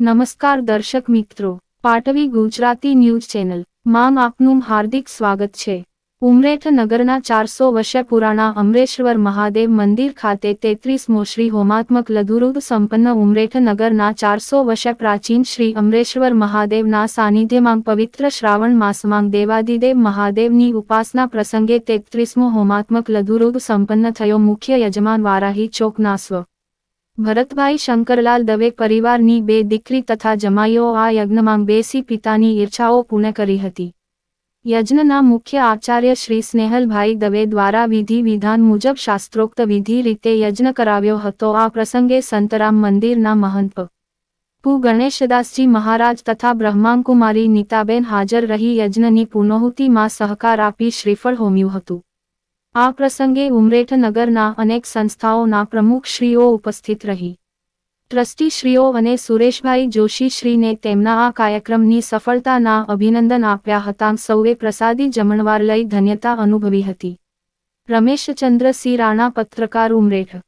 નમસ્કાર દર્શક મિત્રો, પાટવી ગુજરાતી ન્યૂઝ ચેનલ. માં આપનું હાર્દિક સ્વાગત છે. ઉમરેઠ નગરના ચારસો વર્ષ પુરાણા અમરેશ્વર મહાદેવ મંદિર ખાતે તેત્રીસમો શ્રી હોમાત્મક લધુરુદ સંપન્ન ઉમરેઠ નગરના ચારસો વર્ષ પ્રાચીન શ્રી અમરેશ્વર મહાદેવના સાનિધ્યમાં પવિત્ર શ્રાવણ માસમાં દેવાદિદેવ મહાદેવની ઉપાસના પ્રસંગે તેત્રીસમો હોમાત્મક લધુરુદ સંપન્ન થયો મુખ્ય યજમાન વારાહી ચોકના સ્વ ભરતભાઈ શંકરલાલ દવે પરિવારની બે દીકરી તથા જમાઈઓ આ યજ્ઞમાં બેસી પિતાની ઈચ્છાઓ પૂર્ણ કરી હતી. યજ્ઞના મુખ્ય આચાર્ય શ્રી સ્નેહલભાઈ દવે દ્વારા વિધિ વિધાન મુજબ શાસ્ત્રોક્ત વિધિ રીતે યજ્ઞ કરાવ્યો હતો. આ પ્રસંગે સંતરામ મંદિરના મહંત પુ. ગણેશદાસજી મહારાજ તથા બ્રહ્માંકુમારી નીતાબેન હાજર રહી યજ્ઞની પુનઃહુતિમાં સહકાર આપી શ્રીફળ હોમ્યું હતું. આ પ્રસંગે ઉમરેઠ નગરના અનેક સંસ્થાઓના પ્રમુખશ્રીઓ ઉપસ્થિત રહી. ટ્રસ્ટીશ્રીઓ અને સુરેશભાઈ જોશીશ્રીને તેમના આ કાર્યક્રમની સફળતાના અભિનંદન આપ્યા હતા. સૌએ પ્રસાદી જમણવાર લઈ ધન્યતા અનુભવી હતી. રમેશચંદ્ર સી રાણા પત્રકાર ઉમરેઠ